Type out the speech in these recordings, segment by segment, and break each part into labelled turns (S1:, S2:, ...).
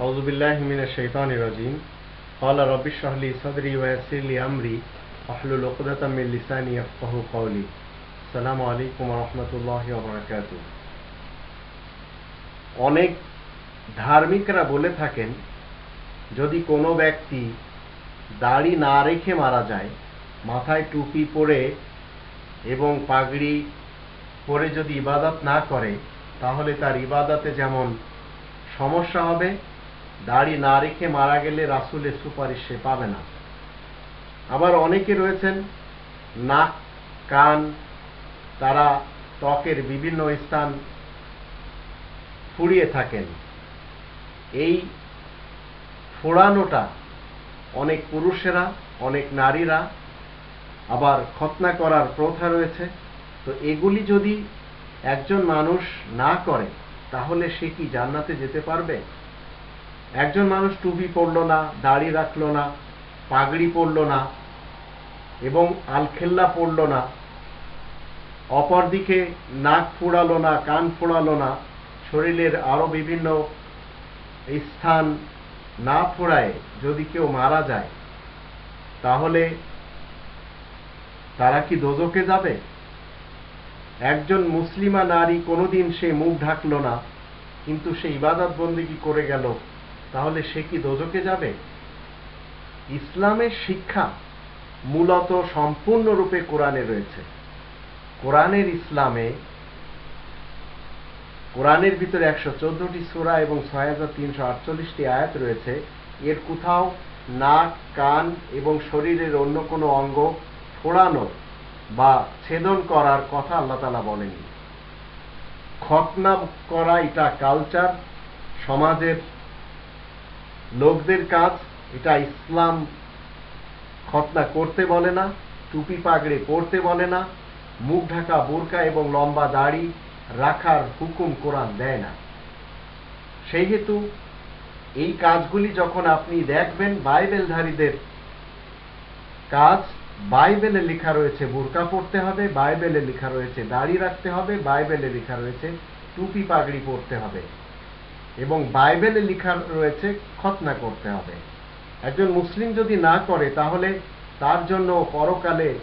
S1: أعوذ بالله من الشيطان الرجيم قال رب اشرح لي صدري ويسر لي أمري واحلل عقدة من لساني يفقهوا قولي السلام عليكم ورحمة الله وبركاته অনেক ধার্মিকরা বলে থাকেন যদি কোনো ব্যক্তি দাড়ি না রেখে মারা যায় মাথায় টুপি পরে এবং পাগড়ি পরে যদি ইবাদত না করে তাহলে তার ইবাদতে যেমন সমস্যা হবে দাড়ি না রেখে মারা গেলে রাসুলের সুপারিশ সে পাবে না। আবার অনেকে রয়েছেন, নাক, কান, তারা ত্বকের বিভিন্ন স্থান ফুরিয়ে থাকেন। এই ফোড়ানোটা অনেক পুরুষেরা, অনেক নারীরা আবার খতনা করার প্রথা রয়েছে। তো এগুলি যদি একজন মানুষ না করে, তাহলে সে কি জান্নাতে যেতে পারবে? একজন মানুষ টুপি পরল না, দাড়ি রাখল না, পাগড়ি পরল না, এবং আলখেল্লা পরল না, অপরদিকে নাক ফোড়ালো না, কান ফোড়ালো না, শরীরের আরও বিভিন্ন স্থান না ফোড়ায় যদি কেউ মারা যায়, তাহলে তারা কি দোজকে যাবে? একজন মুসলিমা নারী কোনোদিন সে মুখ ঢাকলো না, কিন্তু সে ইবাদত বন্দিগি করে গেল? তাহলে সে কি দোজকে যাবে? ইসলামের শিক্ষা মূলত সম্পূর্ণরূপে কোরআনে রয়েছে। কোরআনের ইসলামে কোরআনের ভিতরে একশো চোদ্দটি সুরা এবং ছয় হাজার তিনশো আটচল্লিশটি আয়াত রয়েছে। এর কোথাও নাক, কান এবং শরীরের অন্য কোনো অঙ্গ ফোড়ানো বা ছেদন করার কথা আল্লাহ তালা বলেননি। খতনা করা এটা কালচার সমাজের লোকদের কাজ, এটা ইসলাম খতনা করতে বলে না, টুপি পাগড়ে পড়তে বলে না, মুখ ঢাকা বোরকা এবং লম্বা দাড়ি রাখার হুকুম কোরআন দেয় না। সেই হেতু এই কাজগুলি যখন আপনি দেখবেন, বাইবেলধারীদের কাজ, বাইবেলে লেখা রয়েছে বোরকা পড়তে হবে, বাইবেলে লেখা রয়েছে দাড়ি রাখতে হবে, বাইবেলে লেখা রয়েছে টুপি পাগড়ি পরতে হবে। এবং বাইবেলে লেখা রয়েছে খতনা করতে হবে। একজন মুসলিম যদি না করে, তাহলে তার জন্য পরকালে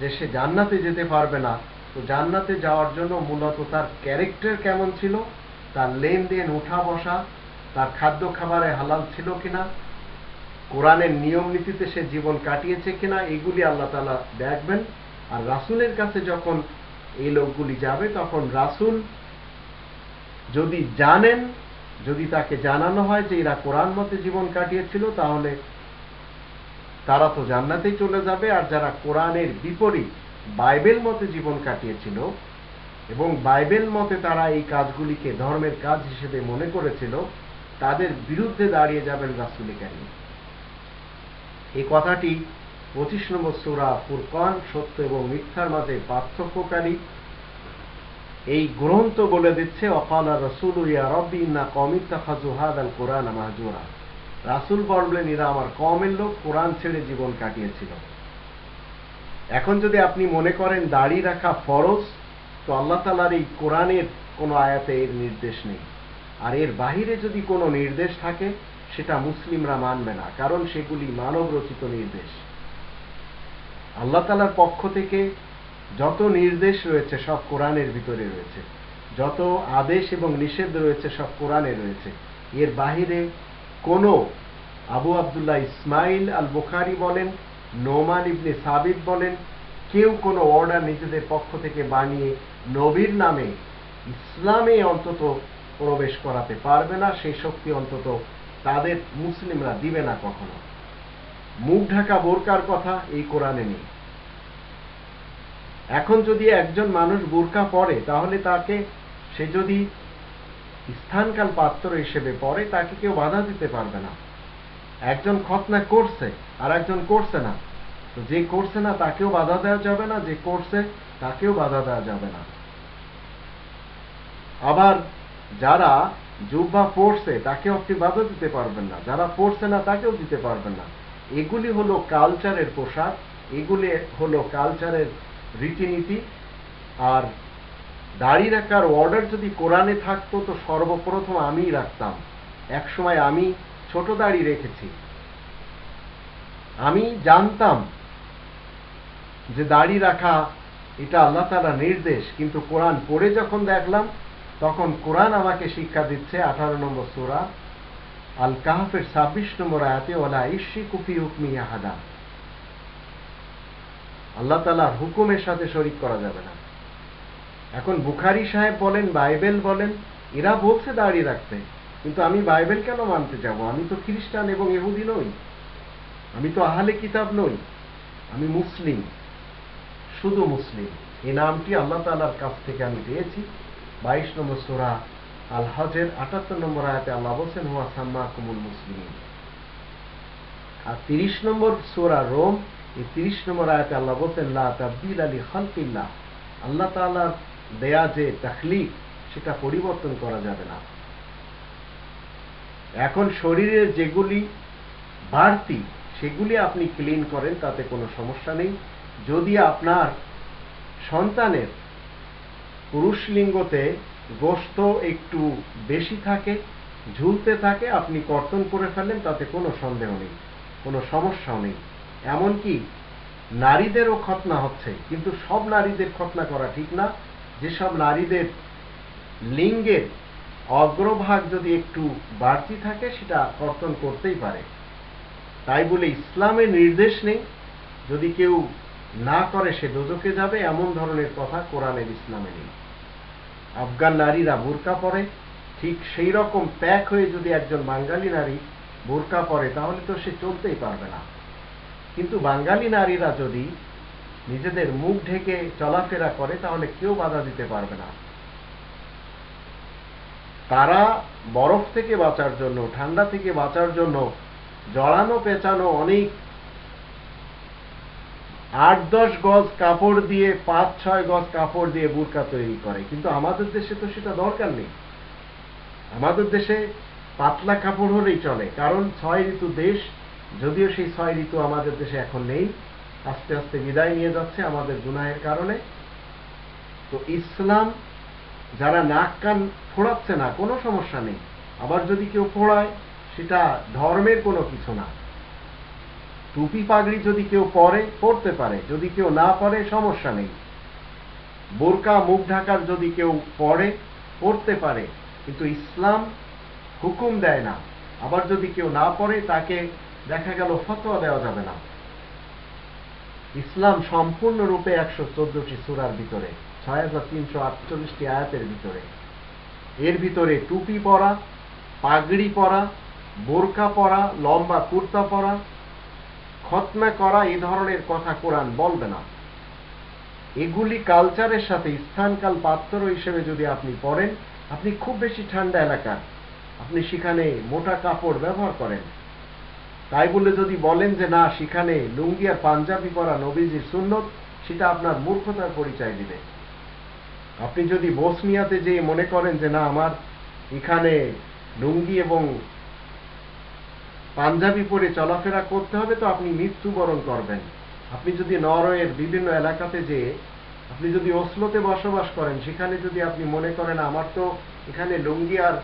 S1: যে সে জান্নাতে যেতে পারবে না। তো জান্নাতে যাওয়ার জন্য মূলত তার ক্যারেক্টার কেমন ছিল? তার লেনদেন উঠা বসা তার খাদ্য খাবারে হালাল ছিল কিনা? কোরআনের নিয়ম নীতিতে সে জীবন কাটিয়েছে কিনা? এগুলি আল্লাহ তালা দেখবেন। আর রাসুলের কাছে যখন এই লোকগুলি যাবে, তখন রাসুল যদি জানেন যদি তাকে জানানো হয় যে এরা কোরআন মতে জীবন কাটিয়েছিল, তাহলে তারা তো জান্নাতেই চলে যাবে। আর যারা কোরআনের বিপরীত বাইবেল মতে জীবন কাটিয়েছিল এবং বাইবেল মতে তারা এই কাজগুলিকে ধর্মের কাজ হিসেবে মনে করেছিল, তাদের বিরুদ্ধে দাঁড়িয়ে যাবেন রাসুল কারিম এই কথাটি পঁচিশ নম্বর সুরা ফুরকান, সত্য এবং মিথ্যার মাঝে পার্থক্যকারী। এই গ্রন্থ বলে দিচ্ছে, অকালা রসুল ইয়া কমিত্তা খাজুহাদ আল কোরআন মাহজুরা। রাসুল বললেন, এরা আমার কমের লোক, কোরআন ছেড়ে জীবন কাটিয়েছিল। এখন যদি আপনি মনে করেন দাড়ি রাখা ফরজ, তো আল্লাহ তালার এই কোরআনের কোনো আয়াতে এর নির্দেশ নেই। আর এর বাহিরে যদি কোনো নির্দেশ থাকে, সেটা মুসলিমরা মানবে না, কারণ সেগুলি মানব রচিত নির্দেশ। আল্লাহ তালার পক্ষ থেকে যত নির্দেশ রয়েছে, সব কোরআনের ভিতরে রয়েছে। যত আদেশ এবং নিষেধ রয়েছে, সব কোরআনে রয়েছে। এর বাহিরে কোনো আবু আবদুল্লাহ ইসমাইল আল বুখারি বলেন, নোমান ইবনে সাবিদ বলেন, কেউ কোনো অর্ডার নিজেদের পক্ষ থেকে বানিয়ে নবীর নামে ইসলামে অন্তত প্রবেশ করাতে পারবে না, সেই শক্তি অন্তত তাদের মুসলিমরা দিবে না কখনো। মুখ ঢাকা বোরকার কথা এই কোরআনে নেই। এখন যদি একজন মানুষ বোরকা পরে, তাহলে তাকে, সে যদি স্থানকাল পাত্র হিসেবে পড়ে তাকে কেউ বাধা দিতে পারবে না। একজন খতনা করছে, আর একজন করছে না। তো যে করছে না, তাকেও বাধা দেওয়া যাবে না, যে করছে, তাকেও বাধা দেওয়া যাবে না। আবার যারা জুব্বা পড়ছে তাকেও আপনি বাধা দিতে পারবেন না। যারা পড়ছে না, তাকেও দিতে পারবেন না। এগুলি হলো কালচারের পোশাক, এগুলি হলো কালচারের রীতিনীতি আর দাড়ি রাখার অর্ডার যদি কোরআনে থাকতো তো সর্বপ্রথম আমিই রাখতাম। এক সময় আমি ছোট দাড়ি রেখেছি। আমি জানতাম যে দাড়ি রাখা এটা আল্লাহ তালা নির্দেশ, কিন্তু কোরআন পড়ে যখন দেখলাম, তখন কোরআন আমাকে শিক্ষা দিচ্ছে আঠারো নম্বর সুরা আল কাহাফের ছাব্বিশ নম্বর আয়াতে ওলা ইস্যি কুফি হুকমি আহাদা। আল্লাহ তালার হুকুমের সাথে শরিক করা যাবে না। এখন বুখারি সাহেব বলেন, বাইবেল বলেন, এরা বলছে দাঁড়িয়ে রাখতে, কিন্তু আমি বাইবেল কেন মানতে যাব? আমি তো খ্রিস্টান এবং এহুদি নই। আমি তো আহলে কিতাব নই। আমি মুসলিম। শুধু মুসলিম। এই নামটি আল্লাহ তালার কাছ থেকে আমি পেয়েছি। বাইশ নম্বর সোরা আল হজের আটাত্তর নম্বর আয়াতে আল্লাহ বলছেন, হুয়া সাম্মা কুমুল মুসলিম আর তিরিশ নম্বর সোরা রোম এই তিরিশ নম্বর আয়াতে আল্লাহ বলছেন আল্লাহ তালার দেয়া যে তাকলিক সেটা পরিবর্তন করা যাবে না। এখন শরীরের যেগুলি বাড়তি, সেগুলি আপনি ক্লিন করেন, তাতে কোনো সমস্যা নেই। যদি আপনার সন্তানের পুরুষ লিঙ্গতে গোস্ত একটু বেশি থাকে, ঝুলতে থাকে, আপনি কর্তন করে ফেলেন, তাতে কোনো সন্দেহ নেই, কোনো সমস্যাও নেই। এমনকি নারীদেরও খতনা হচ্ছে, কিন্তু সব নারীদের খতনা করা ঠিক না। যেসব নারীদের লিঙ্গের অগ্রভাগ যদি একটু বাড়তি থাকে, সেটা কর্তন করতেই পারে। তাই বলে ইসলামের নির্দেশ নেই, যদি কেউ না করে, সে দোজকে যাবে, এমন ধরনের কথা কোরআনের ইসলামে নেই। আফগান নারীরা বোরকা পরে, ঠিক সেই রকম প্যাক হয়ে যদি একজন বাঙালি নারী বোরকা পরে, তাহলে তো সে চলতেই পারবে না। কিন্তু বাঙালি নারীরা যদি নিজেদের মুখ ঢেকে চলাফেরা করে, তাহলে কেউ বাধা দিতে পারবে না। তারা বরফ থেকে বাঁচার জন্য, ঠান্ডা থেকে বাঁচার জন্য জড়ানো, পেঁচানো অনেক আট দশ গজ কাপড় দিয়ে পাঁচ ছয় গজ কাপড় দিয়ে বুরকা তৈরি করে। কিন্তু আমাদের দেশে তো সেটা দরকার নেই। আমাদের দেশে পাতলা কাপড় হলেই চলে, কারণ ছয় ঋতু দেশ যদিও সেই ছয় ঋতু আমাদের দেশে এখন নেই, আস্তে আস্তে বিদায় নিয়ে যাচ্ছে আমাদের গুনাহের কারণে। তো ইসলাম যারা নাক কান ফোড়াচ্ছে না, কোনো সমস্যা নেই। আবার যদি কেউ ফোড়ায়, সেটা ধর্মের কোনো কিছু না। টুপি পাগড়ি যদি কেউ পরে পড়তে পারে। যদি কেউ না পরে, সমস্যা নেই। বোরকা, মুখ ঢাকার যদি কেউ পড়ে পড়তে পারে। কিন্তু ইসলাম হুকুম দেয় না। আবার যদি কেউ না পড়ে তাকে দেখা গেল ফতোয়া দেওয়া যাবে না। ইসলাম সম্পূর্ণরূপে একশো চোদ্দটি সুরার ভিতরে ছয় হাজার তিনশো আটচল্লিশটি আয়াতের ভিতরে। এর ভিতরে টুপি পরা, পাগড়ি পরা, বোরকা পরা, লম্বা কুর্তা পরা খতমা করা এ ধরনের কথা কোরআন বলবে না। এগুলি কালচারের সাথে স্থানকাল পাত্র হিসেবে যদি আপনি পড়েন, আপনি খুব বেশি ঠান্ডা এলাকা আপনি সেখানে মোটা কাপড় ব্যবহার করেন। তাই বলে যদি বলেন যে, না, সেখানে লুঙ্গি আর পাঞ্জাবি পরা নবীজির সুন্নত, সেটা আপনার মূর্খতার পরিচয় দিবে। আপনি যদি বসনিয়াতে যে মনে করেন যে, না, আমার এখানে লুঙ্গি এবং পাঞ্জাবি পরে চলাফেরা করতে হবে, তো আপনি মৃত্যুবরণ করবেন। আপনি যদি নরওয়ের বিভিন্ন এলাকাতে যে আপনি যদি ওসলোতে বসবাস করেন, সেখানে যদি আপনি মনে করেন, আমার তো এখানে লুঙ্গি আর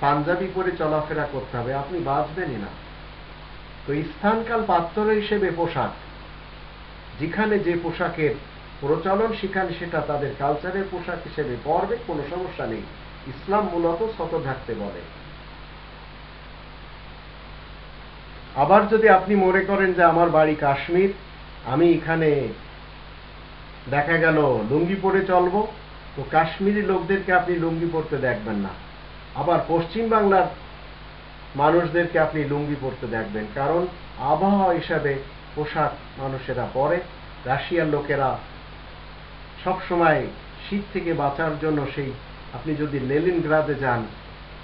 S1: পাঞ্জাবি পরে চলাফেরা করতে হবে, আপনি বাঁচবেনই না। তো স্থানকাল পাত্র হিসেবে পোশাক। যেখানে যে পোশাকের প্রচলন, সেখানে সেটা তাদের কালচারের পোশাক হিসেবে পড়বে কোনো সমস্যা নেই। ইসলাম মূলত শত ঢাকতে বলে। আবার যদি আপনি মনে করেন যে আমার বাড়ি কাশ্মীর, আমি এখানে দেখা গেল লুঙ্গি পরে চলবো, তো কাশ্মীরি লোকদেরকে আপনি লুঙ্গি পরতে দেখবেন না। আবার পশ্চিম বাংলার মানুষদেরকে আপনি লুঙ্গি পরতে দেখবেন। কারণ আবহাওয়া হিসাবে পোশাক মানুষেরা পরে। রাশিয়ার লোকেরা সব সময় শীত থেকে বাঁচার জন্য সেই, আপনি যদি লেলিনগ্রাদে যান,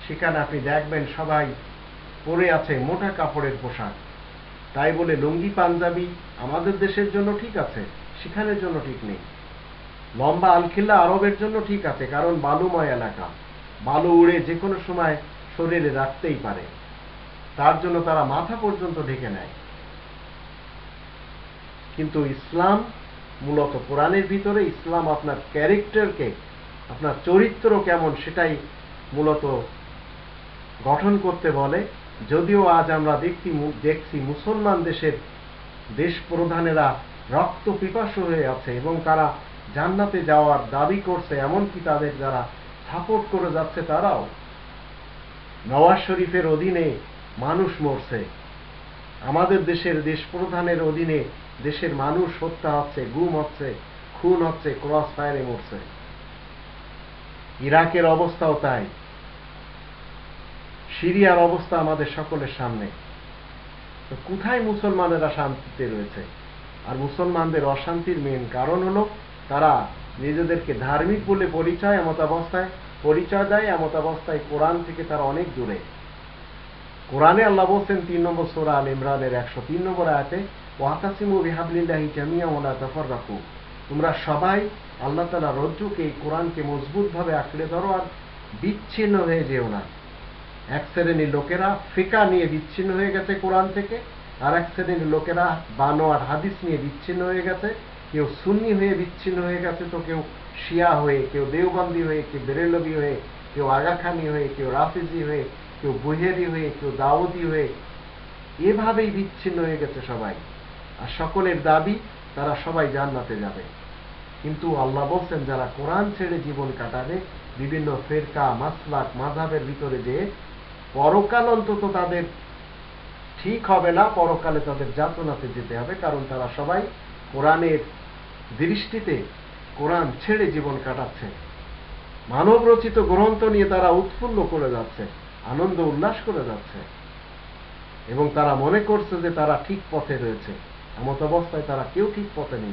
S1: সেখানে আপনি দেখবেন সবাই পরে আছে মোটা কাপড়ের পোশাক। তাই বলে লুঙ্গি পাঞ্জাবি আমাদের দেশের জন্য ঠিক আছে, সেখানের জন্য ঠিক নেই। লম্বা আলখিল্লা আরবের জন্য ঠিক আছে, কারণ বালুময় এলাকা। বালু উড়ে যে কোনো সময় শরীরে রাখতেই পারে। তার জন্য তারা মাথা পর্যন্ত ঢেকে নেয়। কিন্তু ইসলাম মূলত কোরআনের ভিতরে, ইসলাম আপনার ক্যারেক্টারকে, আপনার চরিত্র কেমন সেটাই মূলত গঠন করতে বলে। যদিও আজ আমরা দেখছি দেখছি মুসলমান দেশের দেশ প্রধানেরা রক্ত পিপাসু হয়ে আছে এবং তারা জান্নাতে যাওয়ার দাবি করছে, এমনকি তাদের যারা সাপোর্ট করে যাচ্ছে তারাও। নওয়াজ শরীফের অধীনে মানুষ মরছে। আমাদের দেশের দেশ প্রধানের অধীনে দেশের মানুষ হত্যা হচ্ছে, গুম হচ্ছে, খুন হচ্ছে, ক্রস ফায়ারে মরছে। ইরাকের অবস্থাও তাই। সিরিয়ার অবস্থা আমাদের সকলের সামনে। কোথায় মুসলমানেরা শান্তিতে রয়েছে? আর মুসলমানদের অশান্তির মেন কারণ হলো তারা নিজেদেরকে ধার্মিক বলে পরিচয় এমত অবস্থায় পরিচয় দেয় এমত অবস্থায় কোরআন থেকে তারা অনেক দূরে। কোরআনে আল্লাহ বলছেন তিন নম্বর সোরা আল ইমরানের একশো তিন নম্বর আয়াতে, ওয়াতাসিমু বিহাবলিল্লাহি জামিয়া ওলা তফর রাখু তোমরা সবাই আল্লাহ তালা রজ্জুকে এই কোরআনকে মজবুতভাবে আঁকড়ে ধরো আর বিচ্ছিন্ন হয়ে যেও না। এক শ্রেণির লোকেরা ফিকা নিয়ে বিচ্ছিন্ন হয়ে গেছে কোরআন থেকে, আর এক শ্রেণির লোকেরা বানো আর হাদিস নিয়ে বিচ্ছিন্ন হয়ে গেছে। কেউ সুন্নি হয়ে বিচ্ছিন্ন হয়ে গেছে তো কেউ শিয়া হয়ে, কেউ দেওবন্দি হয়ে, কেউ বেরেলবি হয়ে, কেউ আগাখানি হয়ে, কেউ রাফিজি হয়ে, কেউ বুহেরি হয়ে, কেউ দাউদি হয়ে, এভাবেই বিচ্ছিন্ন হয়ে গেছে সবাই। আর সকলের দাবি, তারা সবাই জান্নাতে যাবে। কিন্তু আল্লাহ বলছেন, যারা কোরআন ছেড়ে জীবন কাটাবে, বিভিন্ন ফেরকা, মাসলাক মাঝাবের ভিতরে যে পরকাল অন্তত তাদের ঠিক হবে না, পরকালে তাদের যাতনাতে যেতে হবে, কারণ তারা সবাই কোরআনের দৃষ্টিতে কোরআন ছেড়ে জীবন কাটাচ্ছে। মানব রচিত গ্রন্থ নিয়ে তারা উৎফুল্ল করে যাচ্ছে, আনন্দ উল্লাস করে যাচ্ছে। এবং তারা মনে করছে যে তারা ঠিক পথে রয়েছে। এমত অবস্থায় তারা কেউ ঠিক পথে নেই।